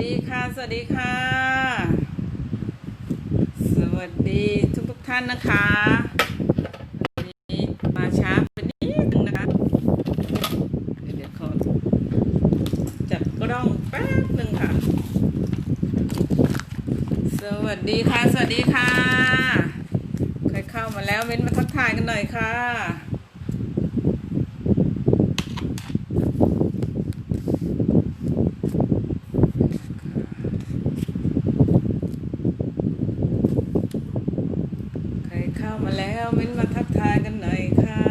ดีค่ะ สวัสดีค่ะ สวัสดีทุกทุกท่านนะคะวันนี้มาช้าเป็นนิดนึงนะคะ เดี๋ยวเดี๋ยวขอจัดกล้องแป๊บหนึ่งค่ะ สวัสดีค่ะ สวัสดีค่ะ ใครเข้ามาแล้วเม้นมาทักทายกันหน่อยค่ะ ใครเข้ามาแล้วเม้นมาทักทายกันหน่อยค่ะ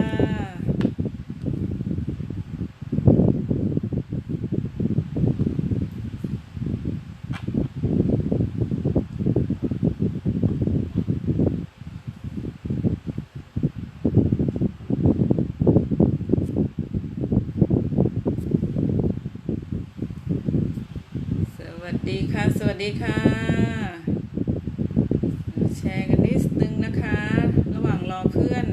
สวัสดีค่ะ สวัส ดีค่ะ แชร์กันนิดนึงนะคะ ระหว่างรอเพื่อน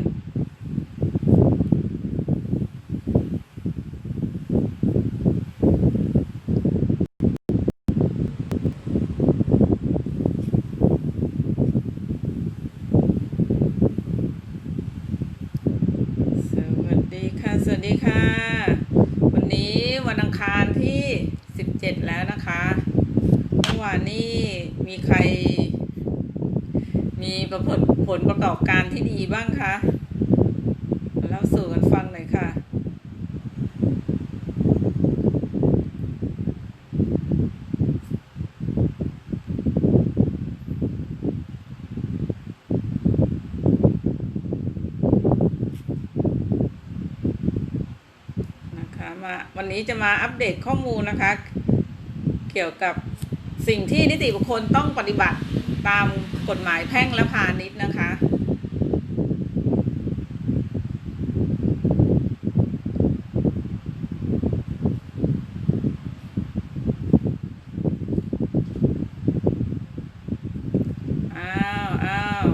สวัสดีค่ะ สวัสดีค่ะ วันนี้วันอังคารที่ 17 แล้วนะคะ นนี้มีใคร มีประผลผลประกอบการที่ดีบ้างคะมาเล่าสู่กันฟังหน่อยค่ะ นะคะมาวันนี้จะมาอัปเดตข้อมูลนะคะ เกี่ยวกับ สิ่งที่นิติบุคคลต้องปฏิบัติตามกฎหมายแพ่งและพาณิชย์นะคะ อ้าวอ้าว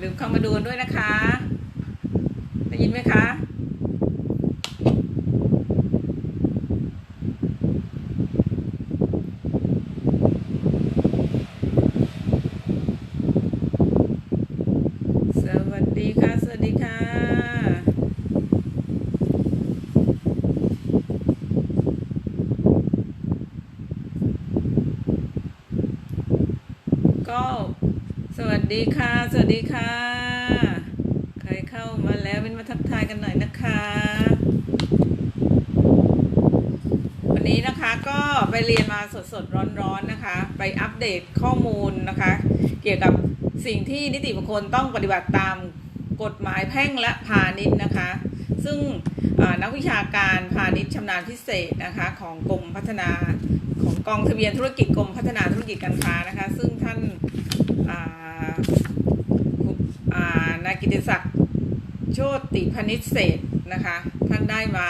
ลืมเข้ามาดูกันด้วยนะคะ ได้ยินไหมคะ สวัสดีค่ะ สวัสดีค่ะ ก็สวัสดีค่ะ สวัสดีค่ะ ใครเข้ามาแล้วเป็นมาทักทายกันหน่อยนะคะ วันนี้นะคะก็ไปเรียนมาสดๆร้อนๆนะคะ ไปอัปเดตข้อมูลนะคะ เกี่ยวกับสิ่งที่นิติบุคคลต้องปฏิบัติตามกฎหมายแพ่งและพาณิชย์นะคะ ซึ่งนักวิชาการพาณิชย์ชำนาญพิเศษนะคะของกรมพัฒนาของกองทะเบียนธุรกิจกรมพัฒนาธุรกิจการค้านะคะ ซึ่งท่าน นายกิติศักดิ์โชติพนิชเศษนะคะ ท่านได้มา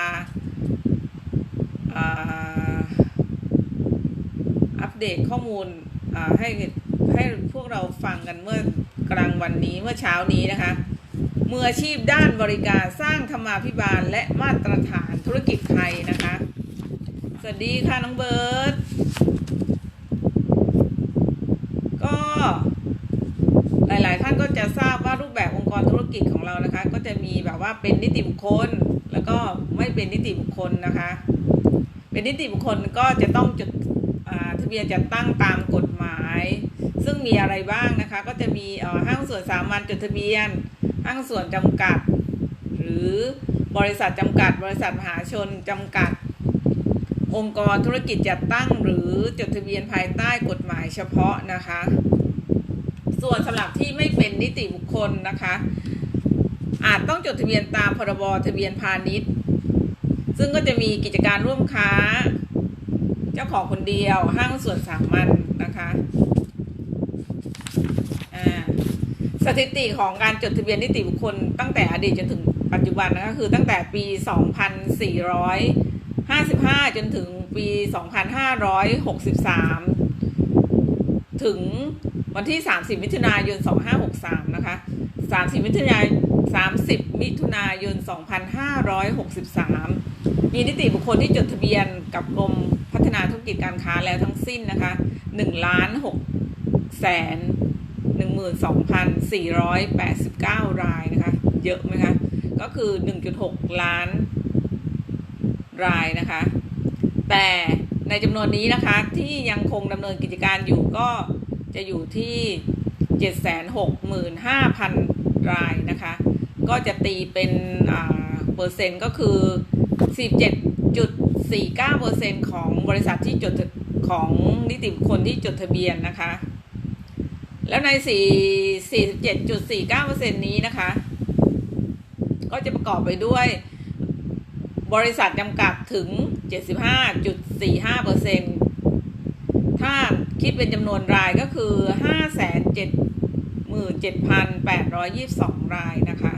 อัปเดตข้อมูลให้ให้พวกเราฟังกันเมื่อกลางวันนี้เมื่อเช้านี้นะคะ มืออาชีพด้านบริการสร้างธรรมาภิบาลและมาตรฐานธุรกิจไทยนะคะ สวัสดีค่ะน้องเบิร์ตก็หลาย ๆ ท่านก็จะทราบว่ารูปแบบองค์ กรธุรกิจของเรานะคะ ก็จะมีแบบว่าเป็นนิติบุคคล แล้วก็ไม่เป็นนิติบุคคลนะคะ เป็นนิติบุคคลก็จะต้องจดทะเบียนจัดตั้งตามกฎหมาย ซึ่งมีอะไรบ้างนะคะ ก็จะมีห้างส่วนสามัญจดทะเบียน ห้างส่วนจำกัด หรือบริษัทจำกัด บริษัทมหาชนจำกัด องค์กรธุรกิจจัดตั้ง หรือจดทะเบียนภายใต้กฎหมายเฉพาะนะคะ ส่วนสำหรับที่ไม่เป็นนิติบุคคลนะคะ อาจต้องจดทะเบียนตามพรบทะเบียนพาณิชย์ ซึ่งก็จะมีกิจการร่วมค้า เจ้าของคนเดียวห้างส่วนสามัญนะคะอ่าสถิติของการจดทะเบียนนิติบุคคลตั้งแต่อดีตจนถึงปัจจุบันนะคะคือตั้งแต่ปี 2455 จนถึงปี 2563 ถึงวันที่ 30 มิถุนายน 2563 นะคะ 30 มิถุนายน 30 มิถุนายน 2563 มีนิติบุคคลที่จดทะเบียนกับกรมพัฒนาธุรกิจการค้าแล้วทั้งสิ้นนะคะหนึ่งล้านหกแสนหนึ่งหมื่นสองพันสี่ร้อยแปดสิบเก้ายนะคะ เยอะไหมคะ ก็คือหนึ่งจุดหกล้านรายนะคะ แต่ในจำนวนนี้นะคะที่ยังคงดำเนินกิจการอยู่ก็จะอยู่ที่เจ็ดแสนหกหมื่นห้าพันรายนะคะ ก็จะตีเป็นเปอร์เซ็นต์ก็คือ 17.49เปอร์เซ็นต์ของบริษัทที่จดของนิติบุคคลที่จดทะเบียนนะคะ แล้วใน4 47.49เปอร์เซ็นต์นี้นะคะ ก็จะประกอบไปด้วยบริษัทจำกัดถึง 75.45เปอร์เซ็นต์ถ้าคิดเป็นจำนวนรายก็คือ 577,822 รายนะคะ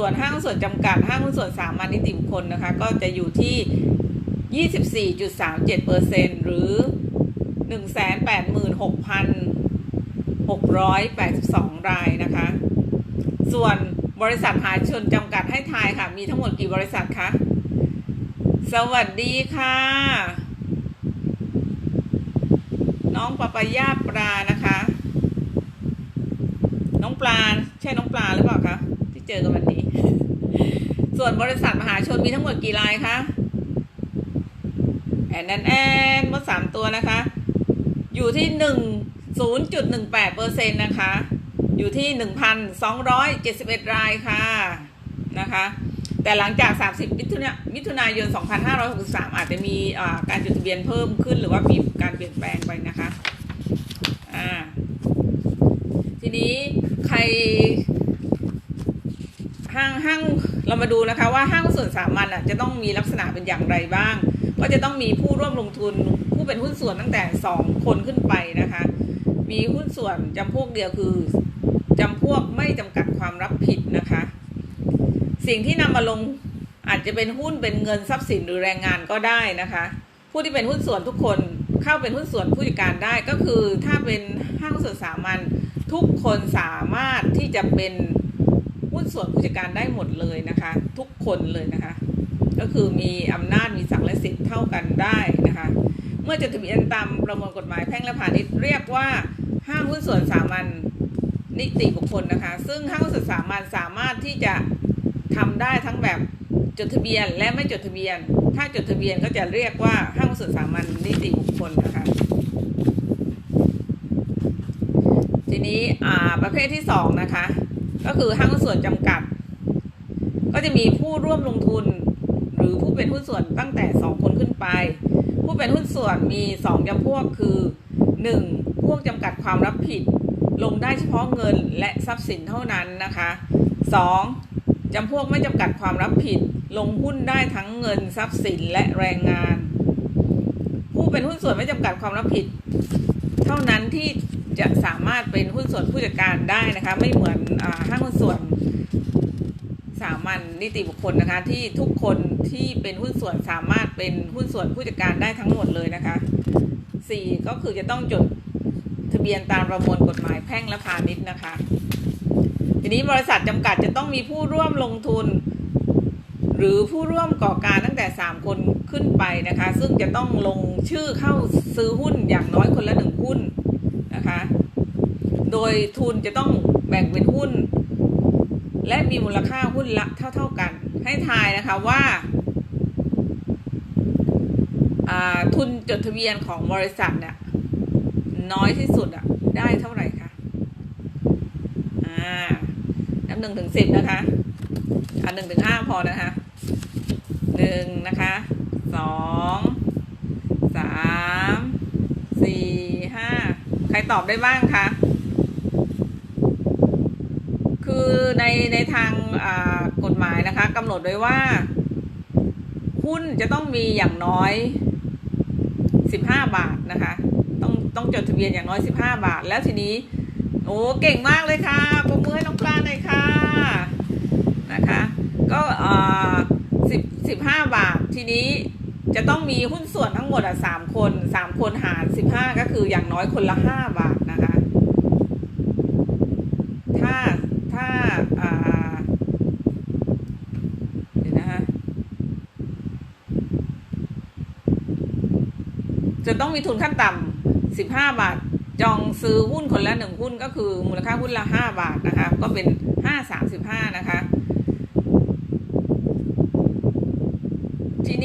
ส่วนห้างส่วนจำกัดห้างส่วนสามัญนิติบุคคลนะคะ ก็จะอยู่ที่ 24.37เปอร์เซ็นหรือ 186,682 รายนะคะ ส่วนบริษัทหาชนจำกัดให้ทายค่ะ มีทั้งหมดกี่บริษัทคะ สวัสดีค่ะ น้องปะปายาปลานะคะ น้องปลา ใช่น้องปลาหรือเปล่าคะ ที่เจอกันวันนี้ ส่วนบริษัทมหาชนมีทั้งหมดกี่รายคะแอนแอนแอนหมดสามตัวนะคะ อยู่ที่หนึ่งศูนย์จุดหนึ่งแปดเปอร์เซ็นต์นะคะ อยู่ที่หนึ่งพันสองร้อยเจ็ดสิบเอ็ดรายค่ะนะคะ แต่หลังจาก30มิถุนายมิถุนายน2563อาจจะมีการจดทะเบียนเพิ่มขึ้นหรือว่ามีการเปลี่ยนแปลงไปนะคะอ่าทีนี้ใครห้างห้าง เรามาดูนะคะว่าห้างส่วนสามัญอะจะต้องมีลักษณะเป็นอย่างไรบ้าง ก็จะต้องมีผู้ร่วมลงทุนผู้เป็นหุ้นส่วนตั้งแต่สองคนขึ้นไปนะคะ มีหุ้นส่วนจำพวกเดียวคือจำพวกไม่จำกัดความรับผิดนะคะ สิ่งที่นำมาลงอาจจะเป็นหุ้นเป็นเงินทรัพย์สินหรือแรงงานก็ได้นะคะ ผู้ที่เป็นหุ้นส่วนทุกคนเข้าเป็นหุ้นส่วนผู้จัดการได้ก็คือถ้าเป็นห้างหุ้นส่วนสามัญทุกคนสามารถที่จะเป็น หุ้นส่วนผู้จัดการได้หมดเลยนะคะ ทุกคนเลยนะคะ ก็คือมีอำนาจมีศักและสิทธิ์เท่ากันได้นะคะ เมื่อจดทะเบียนตามประมวลกฎหมายแพ่งและพาณิชย์เรียกว่าห้างหุ้นส่วนสามัญนิติบุคคลนะคะ ซึ่งห้างหุ้นส่วนสามัญสามารถที่จะทำได้ทั้งแบบจดทะเบียนและไม่จดทะเบียน ถ้าจดทะเบียนก็จะเรียกว่าห้างหุ้นส่วนสามัญนิติบุคคลนะคะทีนี้อ่าประเภทที่สองนะคะ ก็คือห้างหุ้นส่วนจำกัด ก็จะมีผู้ร่วมลงทุน หรือผู้เป็นหุ้นส่วนตั้งแต่ 2 คนขึ้นไป ผู้เป็นหุ้นส่วนมี 2จำพวกคือ 1. พวกจำกัดความรับผิด ลงได้เฉพาะเงินและทรัพย์สินเท่านั้นนะคะ 2. จำพวกไม่จำกัดความรับผิด ลงหุ้นได้ทั้งเงินทรัพย์สินและแรงงาน ผู้เป็นหุ้นส่วนไม่จำกัดความรับผิด เท่านั้นที่จะสามารถเป็นหุ้นส่วนผู้จัดการได้นะคะ ไม่เหมือนห้างหุ้นส่วนสามัญนิติบุคคลนะคะ ที่ทุกคนที่เป็นหุ้นส่วนสามารถเป็นหุ้นส่วนผู้จัดการได้ทั้งหมดเลยนะคะสี่ก็คือจะต้องจดทะเบียนตามประมวลกฎหมายแพ่งและพาณิชย์นะคะ ทีนี้บริษัทจำกัดจะต้องมีผู้ร่วมลงทุน หรือผู้ร่วมก่อการตั้งแต่ 3 คน ขึ้นไปนะคะ ซึ่งจะต้องลงชื่อเข้าซื้อหุ้นอย่างน้อยคนละหนึ่งหุ้นนะคะ โดยทุนจะต้องแบ่งเป็นหุ้น และมีมูลค่าหุ้นละเท่า ๆกัน ให้ทายนะคะว่าทุนจดทะเบียนของบริษัทเนี่ยน้อยที่สุดอะได้เท่าไหร่คะอ่านับหนึ่งถึงสิบนะคะอ่าหนึ่งถึงห้าพอนะคะหนึ่งนะคะ สองสามสี่ห้าใครตอบได้บ้างคะคือในในทางกฎหมายนะคะกำหนดไว้ว่า หุ้นจะต้องมีอย่างน้อย15บาทนะคะ ต้องต้องจดทะเบียนอย่างน้อย15บาท แล้วทีนี้โอ้เก่งมากเลยค่ะปรบมือให้น้องปลาหน่อยค่ะนะคะ ก็อ่าสิบสิบห้าบาททีนี้ จะต้องมีหุ้นส่วนทั้งหมดอะสามคนสามคนหารสิบห้าก็คืออย่างน้อยคนละห้าบาทนะคะ ถ้าถ้าอ่าเดี๋ยวนะคะจะต้องมีทุนขั้นต่ำสิบห้าบาท จองซื้อหุ้นคนละหนึ่งหุ้นก็คือมูลค่าหุ้นละห้าบาทนะคะ ก็เป็นห้าสามสิบห้านะคะ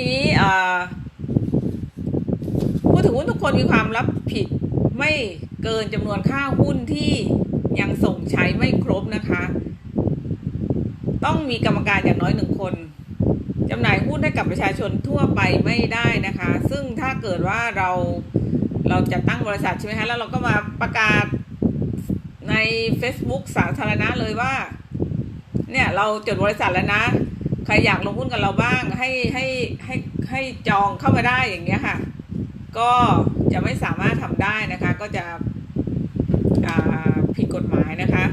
นี้ผู้ถือหุ้นทุกคนมีความรับผิดไม่เกินจำนวนค่าหุ้นที่ยังส่งใช้ไม่ครบนะคะ ต้องมีกรรมการอย่างน้อยหนึ่งคนจำหน่ายหุ้นให้กับประชาชนทั่วไปไม่ได้นะคะ ซึ่งถ้าเกิดว่าเราเราจะตั้งบริษัทใช่ไหมคะแล้วเราก็มาประกาศใน Facebook สาธารณะเลยว่า เนี่ยเราจดบริษัทแล้วนะ ใครอยากลงหุ้นกับเราบ้างให้ให้ให้ให้จองเข้ามาได้อย่างเงี้ยค่ะ ก็จะไม่สามารถทำได้นะคะ ก็จะผิดกฎหมายนะคะ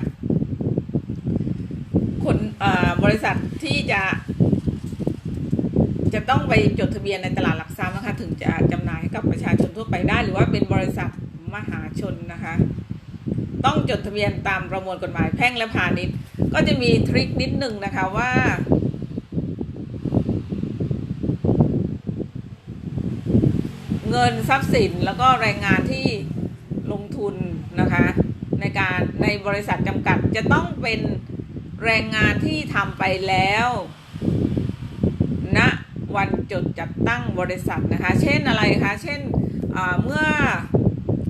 คนบริษัทที่จะจะต้องไปจดทะเบียนในตลาดหลักทรัพย์นะคะถึงจะจำหน่ายให้กับประชาชนทั่วไปได้ หรือว่าเป็นบริษัทมหาชนนะคะ ต้องจดทะเบียนตามประมวลกฎหมายแพ่งและพาณิชย์ ก็จะมีทริคนิดหนึ่งนะคะว่า เงินทรัพย์สินแล้วก็แรงงานที่ลงทุนนะคะในการในบริษัทจำกัดจะต้องเป็นแรงงานที่ทำไปแล้วณนะวันจดจัดตั้งบริษัทนะคะ เช่นอะไรคะ เช่นเมื่อ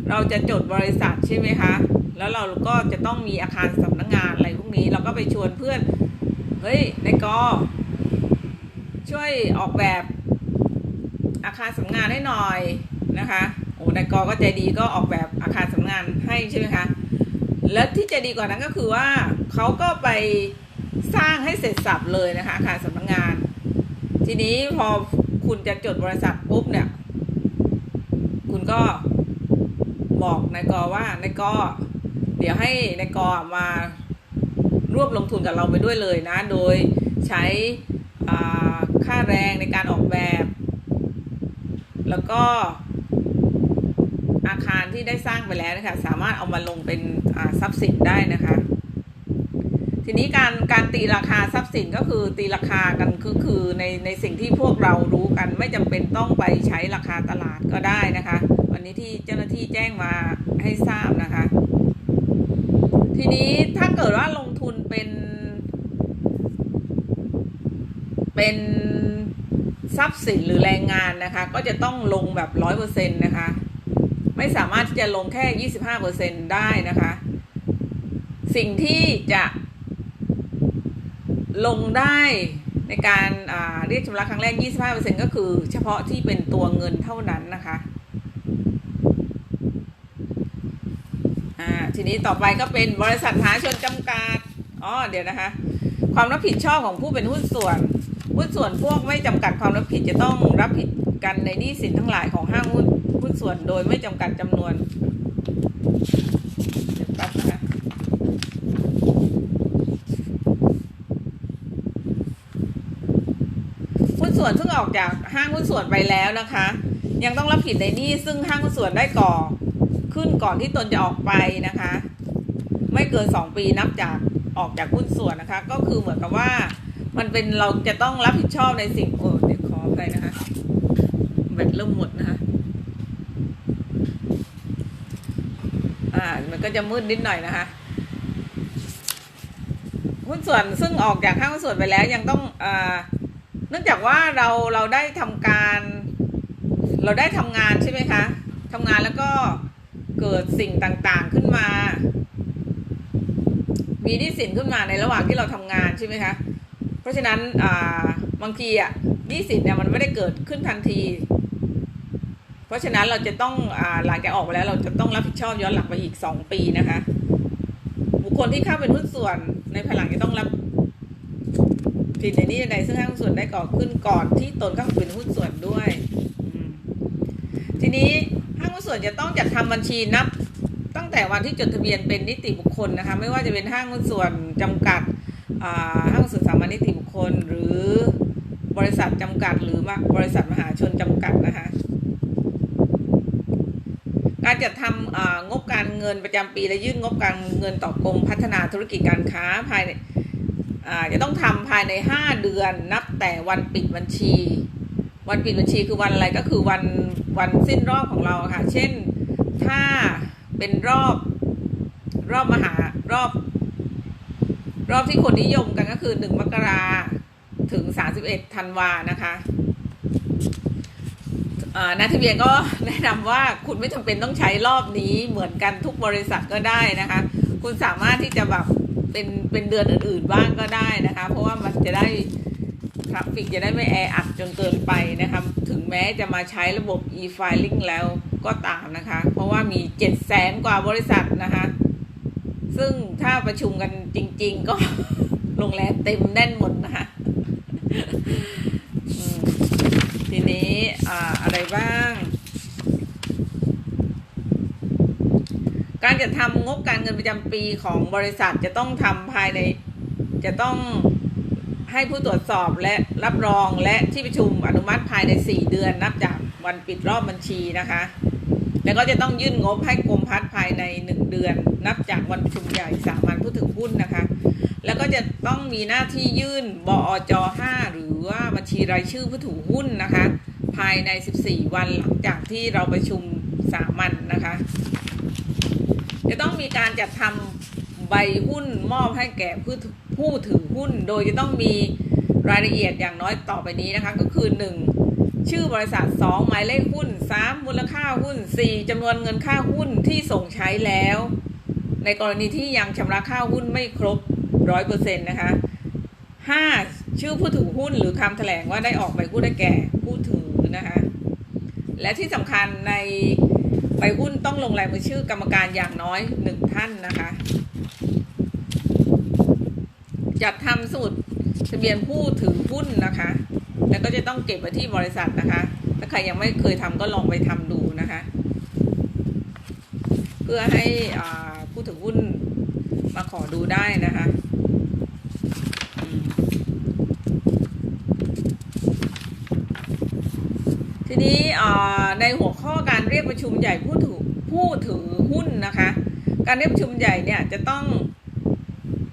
เราจะจดบริษัทใช่ไหมคะ แล้วเราก็จะต้องมีอาคารสำนักงงานอะไรพวกนี้ เราก็ไปชวนเพื่อน เฮ้ยนายกอช่วยออกแบบ อาคารสำนักงานให้หน่อยนะคะโอ้นายกก็ใจดีก็ออกแบบอาคารสำนักงานให้ใช่ไหมคะและที่ใจดีกว่านั้นก็คือว่าเขาก็ไปสร้างให้เสร็จสับเลยนะคะอาคารสำนักงาน ทีนี้พอคุณจะจดบริษัทปุ๊บเนี่ย คุณก็บอกนายกว่านายกเดี๋ยวให้นายกมาร่วมลงทุนกับเราไปด้วยเลยนะ โดยใช้ค่าแรงในการออกแบบ แล้วก็อาคารที่ได้สร้างไปแล้วนะคะสามารถเอามาลงเป็นทรัพย์สินได้นะคะ ทีนี้การการตีราคาทรัพย์สินก็คือตีราคากันก็คือในในสิ่งที่พวกเรารู้กัน ไม่จำเป็นต้องไปใช้ราคาตลาดก็ได้นะคะ วันนี้ที่เจ้าหน้าที่แจ้งมาให้ทราบนะคะ ทีนี้ถ้าเกิดว่าลงทุนเป็น เป็น ทรัพย์สินหรือแรงงานนะคะ ก็จะต้องลงแบบร้อยเปอร์เซ็นต์นะคะ ไม่สามารถที่จะลงแค่ยี่สิบห้าเปอร์เซ็นต์ได้นะคะ สิ่งที่จะลงได้ในการาเรียกชำระครั้งแรก 25%ก็คือ เฉพาะที่เป็นตัวเงินเท่านั้นนะคะทีนี้ต่อไปก็เป็นบริษัทมหาชนจำกัด อ๋อ เดี๋ยวนะคะ ความรับผิดชอบของผู้เป็นหุ้นส่วน หุ้นส่วนพวกไม่จำกัดความรับผิดจะต้องรับผิดกันในหนี้สินทั้งหลายของห้างหุ้นหุ้นส่วนโดยไม่จำกัดจำนวนวนหุ้นส่วนซึ่งออกจากห้างหุ้นส่วนไปแล้วนะคะ ยังต้องรับผิดในหนี้ซึ่งห้างหุ้นส่วนได้ก่อขึ้นก่อนที่ตนจะออกไปนะคะ ไม่เกินสองปีนับจากออกจากหุ้นส่วนนะคะ ก็คือเหมือนกับว่า มันเป็นเราจะต้องรับผิดชอบในสิ่งโอ้เดี๋ยวขออภัยนะคะแบตเริ่มหมดนะคะอ่ามันก็จะมืดนิดหน่อยนะคะหุ้นส่วนซึ่งออกจากห้างหุ้นส่วนไปแล้วยังต้องอ่าเนื่องจากว่าเราเราได้ทำการ เราได้ทำงานใช่ไหมคะทำงานแล้วก็เกิดสิ่งต่างๆขึ้นมา มีหนี้สินขึ้นมาในระหว่างที่เราทำงานใช่ไหมคะ เพราะฉะนั้นบางทีอะหนี้สินเนี่ยมันไม่ได้เกิดขึ้นทันที เพราะฉะนั้นเราจะต้องอหลังจากออกไปแล้ว เราจะต้องรับผิดชอบย้อนหลังไปอีกสองปีนะคะ บุคคลที่เข้าเป็นหุ้นส่วนในภายหลังจะต้องรับผิดในนี้ใดซึ่งห้างหุ้นส่วนได้ก่อขึ้นก่อนที่ตนเข้าเป็นหุ้นส่วนด้วย ทีนี้ห้างหุ้นส่วนจะต้องจัดทำบัญชีนับ ตั้งแต่วันที่จดทะเบียนเป็นนิติบุคคลนะคะ ไม่ว่าจะเป็นห้างหุ้นส่วนจำกัด ห้างหุ้นส่วนสามัญนิติบุคคล หรือบริษัทจำกัด หรือบริษัทมหาชนจำกัดนะคะการจัดทำงบการเงินประจำปีและยื่นงบการเงินต่อกรมพัฒนาธุรกิจการค้าภายในจะต้องทำภายใน 5 เดือนนับแต่วันปิดบัญชี วันปิดบัญชีคือวันอะไรก็คือวันวันสิ้นรอบของเราค่ะ เช่นถ้าเป็นรอบรอบมหารอบ รอบที่คนนิยมกันก็คือหนึ่งมกราถึงสาสิบเอ็ดธันวานะคะนักทะเบียนก็แนะนำว่าคุณไม่จำเป็นต้องใช้รอบนี้เหมือนกันทุกบริษัทก็ได้นะคะ คุณสามารถที่จะแบบเป็นเป็นเดือนอื่นๆบ้างก็ได้นะคะ เพราะว่ามันจะได้ทราฟฟิกจะได้ไม่แออัดจนเกินไปนะคะ ถึงแม้จะมาใช้ระบบ e-filing แล้วก็ตามนะคะ เพราะว่ามีเจ็ดแสนกว่าบริษัทนะคะ ซึ่งถ้าประชุมกันจริง ๆ ก็โรงแรมเต็มแน่นหมดนะคะทีนี้อ่าอะไรบ้าง การจัดทำงบการเงินประจำปีของบริษัทจะต้องทำภายใน จะต้องให้ผู้ตรวจสอบและรับรองและที่ประชุมอนุมัติภายใน 4 เดือนนับจากวันปิดรอบบัญชีนะคะ แล้วก็จะต้องยื่นงบให้กรมพัฒน์ภายใน 1 เดือน นับจากวันประชุมใหญ่สามัญผู้ถือหุ้นนะคะ แล้วก็จะต้องมีหน้าที่ยื่นบอจ5หรือว่าบัญชีรายชื่อผู้ถือหุ้นนะคะ ภายใน 14 วันหลังจากที่เราประชุมสามัญนะคะ จะต้องมีการจัดทำใบหุ้นมอบให้แก่ผู้ถือผู้ถือหุ้น โดยจะต้องมีรายละเอียดอย่างน้อยต่อไปนี้นะคะ ก็คือ 1. ชื่อบริษัท 2. หมายเลขหุ้น 3. มูลค่าหุ้น 4. จำนวนเงินค่าหุ้นที่ส่งใช้แล้ว ในกรณีที่ยังชำระค่าหุ้นไม่ครบ 100%นะคะ 5. ชื่อผู้ถือหุ้นหรือคำแถลงว่าได้ออกใบหุ้นให้แก่ผู้ถือนะคะ และที่สำคัญในใบหุ้นต้องลงลายมือชื่อกรรมการอย่างน้อยหนึ่งท่านนะคะ จัดทำสมุดทะเบียนผู้ถือหุ้นนะคะ แล้วก็จะต้องเก็บไว้ที่บริษัทนะคะ ถ้าใครยังไม่เคยทำก็ลองไปทำดูนะคะ เพื่อให้ผู้ถือหุ้นมาขอดูได้นะคะทีนี้ในหัวข้อการเรียกประชุมใหญ่ผู้ถือผู้ถือหุ้นนะคะ การเรียกประชุมใหญ่เนี่ยจะต้อง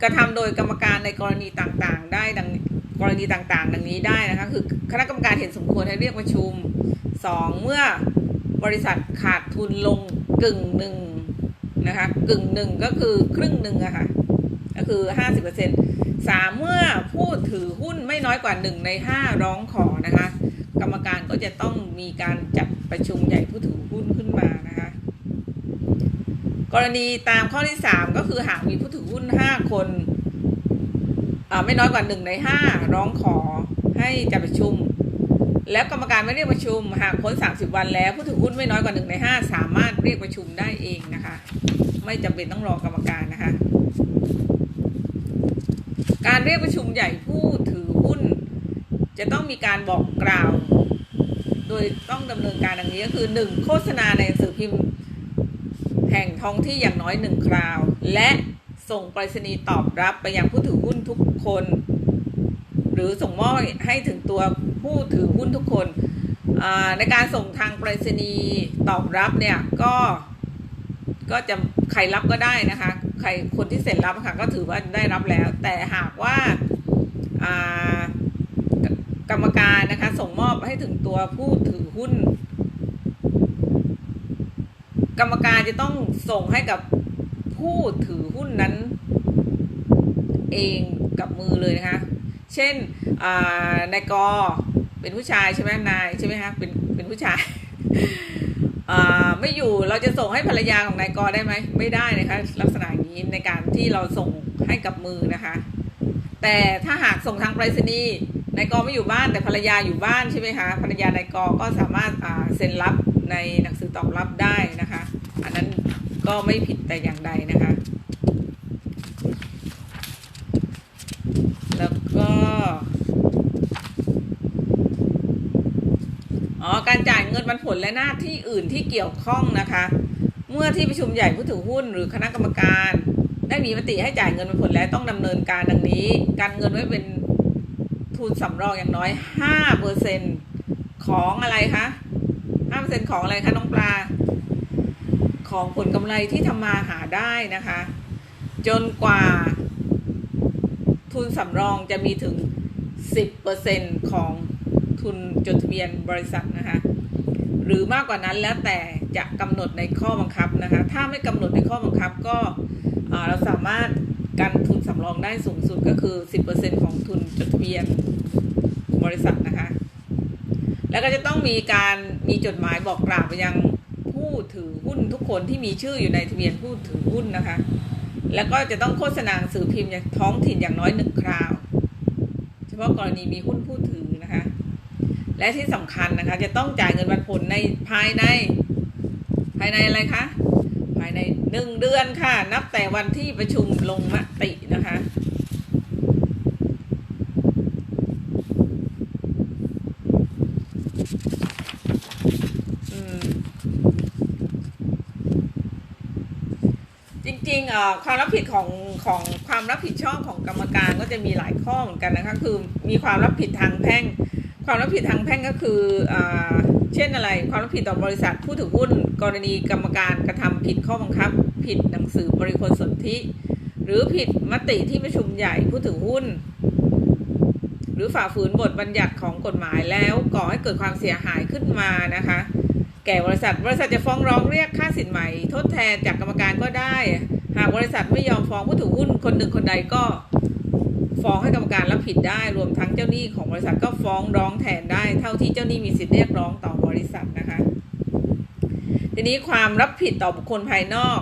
กระทำโดยกรรมการในกรณีต่างๆ ได้ดัง กรณีต่างๆ ดังนี้ได้นะคะคือคณะกรรมการเห็นสมควรให้เรียกประชุม 2. เมื่อบริษัทขาดทุนลงกึ่งหนึ่งนะคะกึ่งหนึ่งก็คือครึ่งหนึ่งอะค่ะก็คือ 50%สามเมื่อผู้ถือหุ้นไม่น้อยกว่า 1 ใน 5 ร้องขอนะคะกรรมการก็จะต้องมีการจัดประชุมใหญ่ผู้ถือหุ้นขึ้นมานะคะกรณีตามข้อที่ 3 ก็คือหากมีผู้ถือหุ้น 5 คน ไม่น้อยกว่า1ใน5ร้องขอให้จัดประชุม แล้วกรรมการไม่เรียกประชุม หากพ้น 30 วันแล้วผู้ถือหุ้นไม่น้อยกว่า1ใน5สามารถเรียกประชุมได้เองนะคะ ไม่จำเป็นต้องรอกรรมการนะคะ การเรียกประชุมใหญ่ผู้ถือหุ้น จะต้องมีการบอกกล่าว โดยต้องดำเนินการดังนี้ก็คือ 1. โฆษณาในสื่อพิมพ์แห่งท้องที่อย่างน้อยหนึ่งคราว และส่งไปรษณีย์ตอบรับไปยังผู้ถือหุ้น คน หรือส่งมอบให้ถึงตัวผู้ถือหุ้นทุกคนในการส่งทางไปรษณีย์ตอบรับเนี่ยก็ก็จะใครรับก็ได้นะคะ ใครคนที่เซ็นรับค่ะก็ถือว่าได้รับแล้ว แต่หากว่ากรรมการนะคะส่งมอบให้ถึงตัวผู้ถือหุ้น กรรมการจะต้องส่งให้กับผู้ถือหุ้นนั้น เอง กับมือเลยนะคะ เช่นนายกอเป็นผู้ชายใช่ไหมนายใช่ไหมคะเป็นเป็นผู้ชายไม่อยู่เราจะส่งให้ภรรยาของนายกอได้ไหมไม่ได้นะคะลักษณะนี้ในการที่เราส่งให้กับมือนะคะ แต่ถ้าหากส่งทางไปรษณีย์นายกอไม่อยู่บ้านแต่ภรรยาอยู่บ้านใช่ไหมคะภรรยานายกอก็สามารถเซ็นรับในหนังสือตอบรับได้นะคะ อันนั้นก็ไม่ผิดแต่อย่างใดนะคะ แล้วก็ อ๋อ การจ่ายเงินปันผลและหน้าที่อื่นที่เกี่ยวข้องนะคะ เมื่อที่ประชุมใหญ่ผู้ถือหุ้นหรือคณะกรรมการ ได้มีมติให้จ่ายเงินปันผลและต้องดำเนินการดังนี้ การเงินไว้เป็นทุนสำรองอย่างน้อยห้าเปอร์เซ็นของอะไรคะห้าเปอร์เซ็นของอะไรคะน้องปลา ของผลกำไรที่ทำมาหาได้นะคะ จนกว่า ทุนสำรองจะมีถึง 10%ของ ทุนจดทะเบียนบริษัทนะคะหรือมากกว่านั้นแล้วแต่จะกำหนดในข้อบังคับนะคะถ้าไม่กำหนดในข้อบังคับก็เราสามารถกันทุนสำรองได้สูงสุดก็คือ 10%ของทุนจดทะเบียนบริษัทนะคะ แล้วก็จะต้องมีการมีจดหมายบอกกล่าวไปยังผู้ถือหุ้นทุกคนที่มีชื่ออยู่ในทะเบียนผู้ถือหุ้นนะคะ แล้วก็จะต้องโฆษณาสื่อพิมพ์ท้องถิ่นอย่างน้อยหนึ่งคราว เฉพาะกรณีมีหุ้นผู้ถือ และที่สำคัญนะคะ จะต้องจ่ายเงินปันผลในภายใน ภายในอะไรคะ ภายในหนึ่งเดือนค่ะ นับแต่วันที่ประชุมลงมตินะคะจริงๆเอ่อความรับผิดของของความรับผิดชอบของกรรมการก็จะมีหลายข้อเหมือนกันนะคะ คือมีความรับผิดทางแพ่ง ความรับผิดทางแพ่งก็คืออเช่นอะไร ความรับผิดต่อบริษัทผู้ถือหุ้น กรณีกรรมการกระทำผิดข้อบังคับ ผิดหนังสือบริคลสนธิ หรือผิดมติที่ประชุมใหญ่ผู้ถือหุ้น หรือฝ่าฝืนบทบัญญัติของกฎหมายแล้วก่อให้เกิดความเสียหายขึ้นมานะคะ แก่บริษัทบริษัทจะฟ้องร้องเรียกค่าสินไหม่ ทดแทนจากกรรมการก็ได้ หากบริษัทไม่ยอมฟ้องผู้ถือหุ้นคนหนึ่งคนใดก็ ฟ้องให้กรรมการรับผิดได้รวมทั้งเจ้าหนี้ของบริษัทก็ฟ้องร้องแทนได้ เท่าที่เจ้าหนี้มีสิทธิเรียกร้องต่อบริษัทนะคะ ทีนี้ความรับผิดต่อบุคคลภายนอก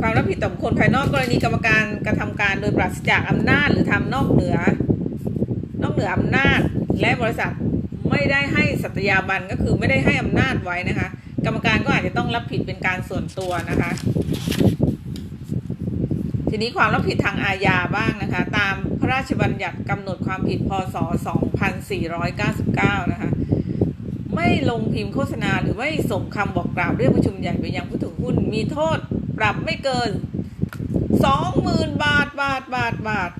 ความรับผิดต่อบุคคลภายนอกกรณีกรรมการกระทำการโดยปราศจากอำนาจหรือทำนอกเหนือ นอกเหนืออำนาจและบริษัทไม่ได้ให้สัตยาบันก็คือไม่ได้ให้อำนาจไว้นะคะ กรรมการก็อาจจะต้องรับผิดเป็นการส่วนตัวนะคะ ทีนี้ความรับผิดทางอาญาบ้างนะคะ ตามพระราชบัญญัติกำหนดความผิดพศ 2499 นะคะ ไม่ลงพิมพ์โฆษณาหรือไม่ส่งคำบอกกล่าวเรียกประชุมใหญ่ไปยังผู้ถือหุ้น มีโทษปรับไม่เกิน 20,000 บาทบาทบาทบาท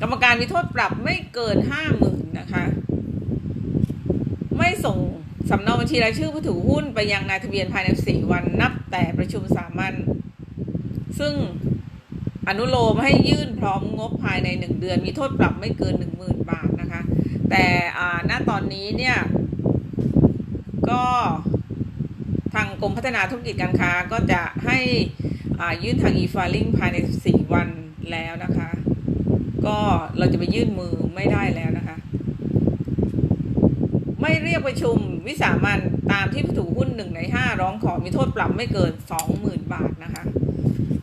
กรรมการมีโทษปรับไม่เกิน 50,000 นะคะ ไม่ส่งสำเนาบัญชีรายชื่อผู้ถือหุ้นไปยังนายทะเบียนภายใน 4 วันนับแต่ประชุมสามัญซึ่ง อนุโลมให้ยื่นพร้อมงบภายใน 1 เดือน มีโทษปรับไม่เกิน 10,000 บาทนะคะ แต่ณตอนนี้เนี่ย ก็ทางกรมพัฒนาธุรกิจการค้าก็จะให้ยื่นทาง e-filing ภายใน 14 วันแล้วนะคะ ก็เราจะไปยื่นมือไม่ได้แล้วนะคะ ไม่เรียกประชุมวิสามันตามที่ผู้ถือหุ้นหนึ่งในห้าร้องขอมีโทษปรับไม่เกิน 20,000 บาทนะคะ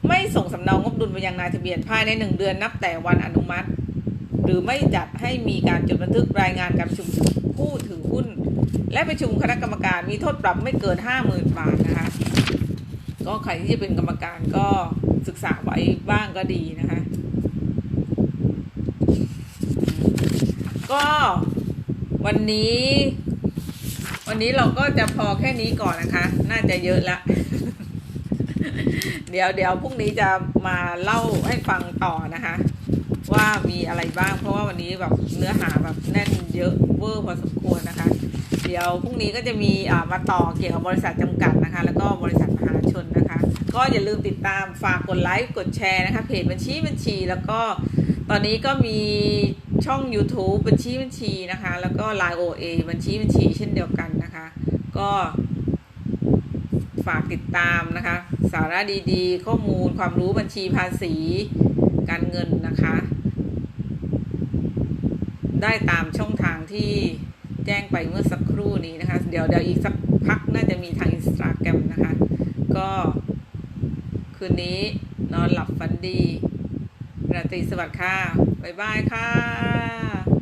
ไม่ส่งสำเนางบดุลไปยังนายทะเบียนภายในหนึ่งเดือนนับแต่วันอนุมัติ หรือไม่จัดให้มีการจดบันทึกรายงานการประชุมผู้ถือหุ้น และประชุมคณะกรรมการมีโทษปรับไม่เกิน 50,000 บาทนะคะก็ใครที่จะเป็นกรรมการก็ศึกษาไว้บ้างก็ดีนะคะ ก็วันนี้ วันนี้เราก็จะพอแค่นี้ก่อนนะคะ น่าจะเยอะละ เดี๋ยวเดี๋ยวพรุ่งนี้จะมาเล่าให้ฟังต่อนะคะ ว่ามีอะไรบ้าง เพราะว่าวันนี้แบบเนื้อหาแบบแน่นเยอะเวอร์พอสมควรนะคะ เดี๋ยวพรุ่งนี้ก็จะมีมาต่อเกี่ยวกับบริษัทจำกัดนะคะ แล้วก็บริษัทมหาชนนะคะ ก็อย่าลืมติดตามฝากกดไลค์กดแชร์นะคะเพจบัญชีบัญชีแล้วก็ตอนนี้ก็มีช่อง YouTube บัญชีบัญชีนะคะ แล้วก็ Line OA บัญชีบัญชีเช่นเดียวกันนะคะ ก็ฝากติดตามนะคะ สาระดีๆ ข้อมูลความรู้บัญชีภาษีการเงินนะคะ ได้ตามช่องทางที่แจ้งไปเมื่อสักครู่นี้นะคะ เดี๋ยวเดี๋ยวอีกสักพักน่าจะมีทางอินสตาแกรมนะคะ ก็คืนนี้นอนหลับฝันดีราตรีสวัสดิ์ค่ะ บ๊ายบายค่ะ